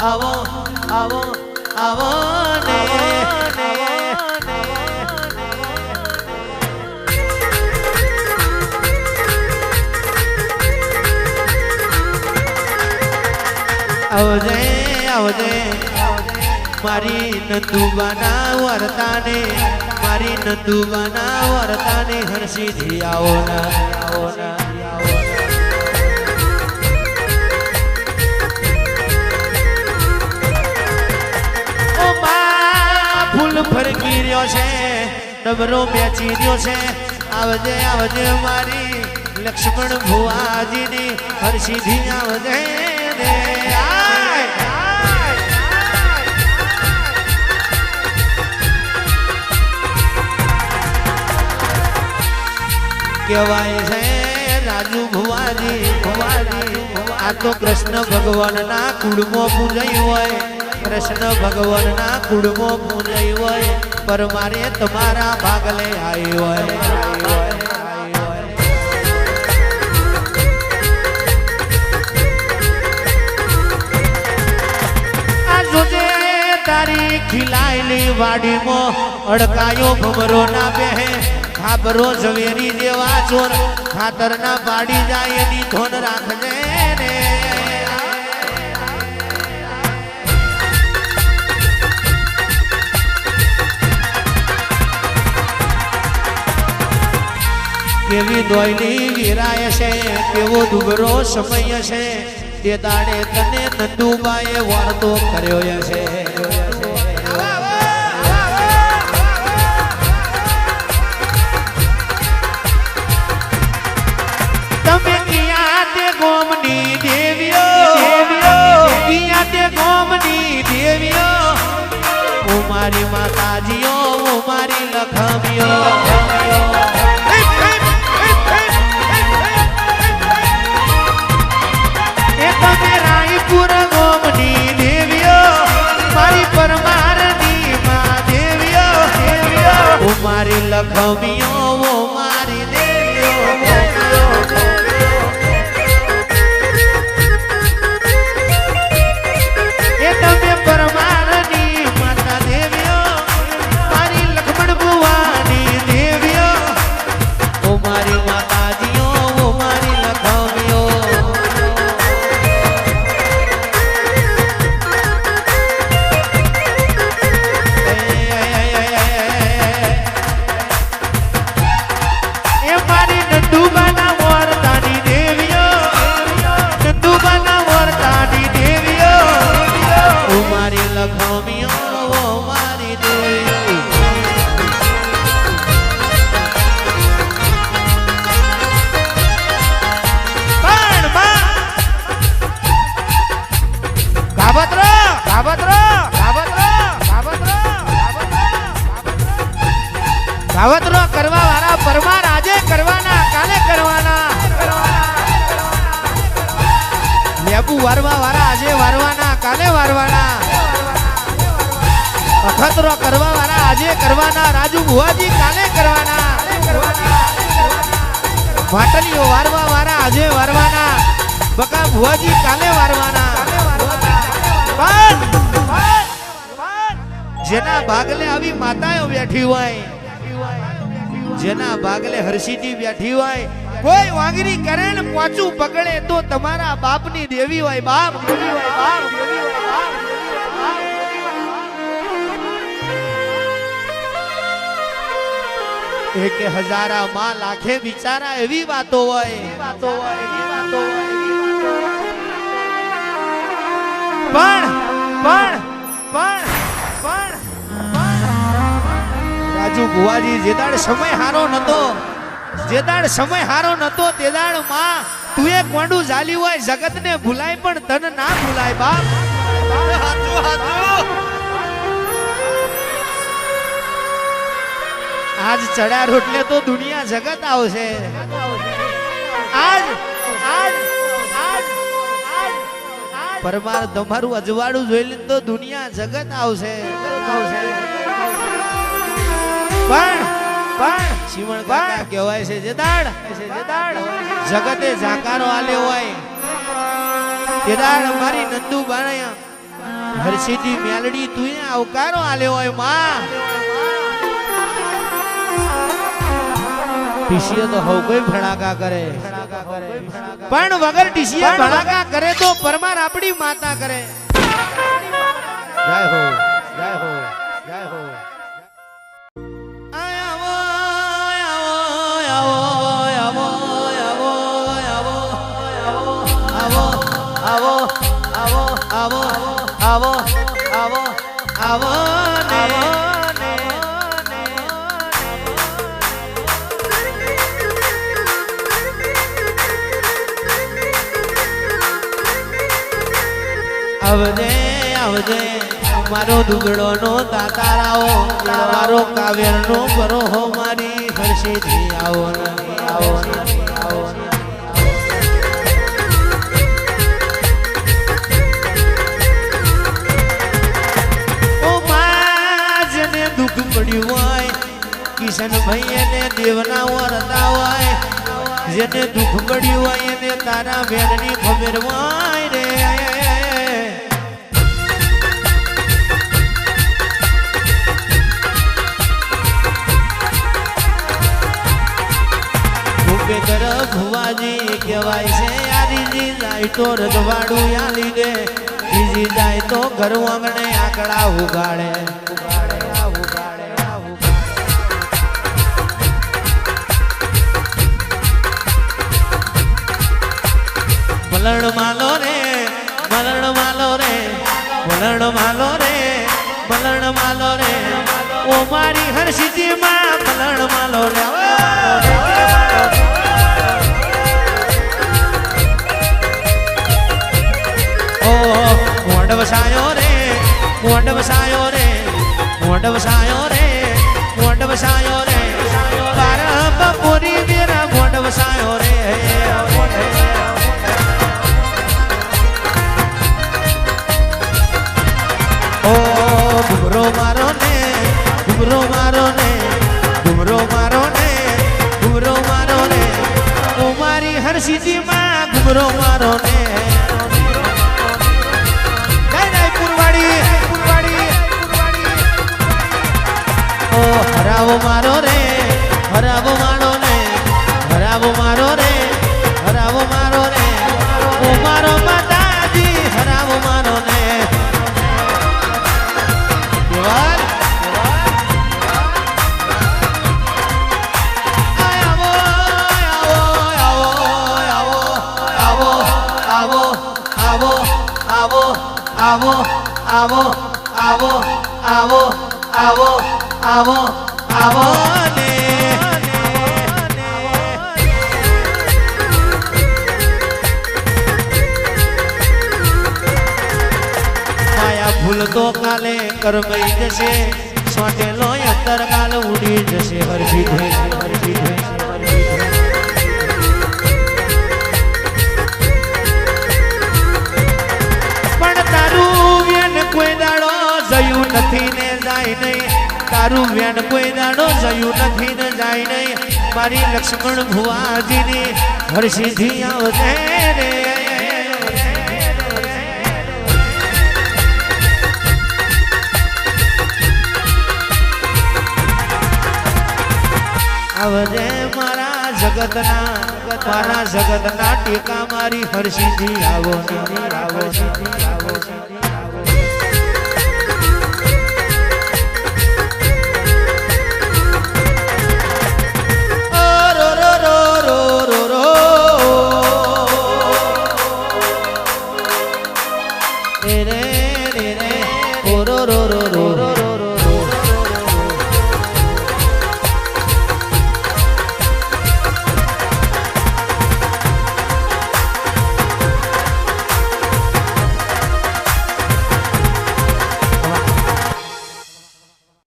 આવો આવો આવો ને આવજે આવજે મારી નંદુબાના વર્તાને, મારી નંદુબાના વર્તાને હર્ષિથી આવો ના આવો ના, આવો રહ્યો છે, ડબરો બેચી રહ્યો છે. આવજે આવજે મારી લક્ષ્મણ ભુવાજીની હરસીધી આવજે રે. કહેવાય છે રાજુ ભુવાજી ભુવાજી, આ તો કૃષ્ણ ભગવાનના કુળમાં પૂજાઈ હોય. કૃષ્ણ ભગવાનના કુળમાં પૂજાઈ હોય. પર મારે તમારા ભાગલે આવ્યો તારી ખીલાયેલી વાડીમાં અડકાયો ભમરો ના બેહે. ખાબરો ઝવેરી જેવા ચોર. ખાતર ના પાડી જાય એની ધોન રાખજે. કેવી દોયલી વિરાય છે કેવો દુબરો સમય છે તે દાડે તને નંદુબાએ વાર્તો કર્યો છે. તમે કિયા તે ગોમની દેવીઓ? દેવીઓ? કિયા તે ગોમની દેવીઓ? ઓ મારી માતાજીઓ મારી લખમીઓ. મારી લખમીઓ મારી કાવતરો કરવા વાળા પરમાર આજે કરવાના, કાલે કરવાના. લેબુ વારવા વાળા આજે વારવાના, કાલે વારવાના. અખતરો કરવા વાળા આજે કરવાના, રાજુ ભુવાજી કાલે કરવાના. વાટલીઓ વારવા વાળા આજે વારવાના. બકા ભુવાજી કાલે વારવાના. જેના ભાગલે આવી માતાઓ બેઠી હોય જેના ભાગલે હર્ષિજી બેઠી હોય, કોઈ વાંગરી કરે ને પોચું પકડે તો તમારા બાપની દેવી હોય દેવી હોય, બાપ એક હજારા માં લાખે બિચારા એવી વાતો હોય વાતો હોય, એવી વાતો હોય. પણ પણ પણ પણ રાજુ ભુવાજી જે દાડ સમય હારો નતો, જે દાડ સમય હારો નતો, તે દાડમાં તું એક કોંડું ઝાલ્યું હોય જગત ને ભૂલાય પણ તન ના ભૂલાય, બાપ. આજ ચડ્યા રોટલે તો દુનિયા જગત આવશે. આજ આજ પરમાર તમારું અજવાળું જોઈ લે તો દુનિયા જગત આવશે આવશે. પણ પણ શિવણ કાકા કહેવાય છે જેદાડ જેદાડ જગતે જાકારો આલ્યો હોય. જેદાડ મારી નંદુ બાણયા. હરસિદ્ધિ મેલડી તું આવકારો આલ્યો હોયમાં. ટીસીએ તો હવ કોઈ ફણાકા કરે. પણ વગર ટીસીએ ફણાકા કરે તો પરમાર આપણી માતા કરે. જય હો જય હો જય હો. આવજે આવજે. મારો દુગડો નો તાતારાઓ મારો કાવ્ય નો બરોહો મારી હર્ષેથી આવો ને, આવો દુઃખ પડ્યું હોય કિશનભાઈ એને દેવના જેને દુઃખ પડ્યું હોય એને તારા વેરની ખબર હોય રે. જાય તો રજવાડું યાલી દે બીજી જાય તો ઘર આંગણે આકડા ઉગાડે. મલણ માલો રે મલણ માલો રે મલણ માલો રે મલણ માલો રે ઓ મારી માં મલણ માલો પાંડવ સાય આવો આવો આવો આવો આવો આવો આવો ને. માયા ભૂલ તો કાલે કરમઈ જશે સોટેલો અંતર કાલ ઉડી જશે હરજી ધોઈ તારું વેન કોઈ દાડો જયું નથી ને જાય નહીં. મારી લક્ષ્મણ ભુવાજીની હરસિદ્ધિ આવશે રે, આવજે મારા જગતના મારા જગતના ટેકા મારી હરસિદ્ધિ આવો ને આવો ro ro ro ro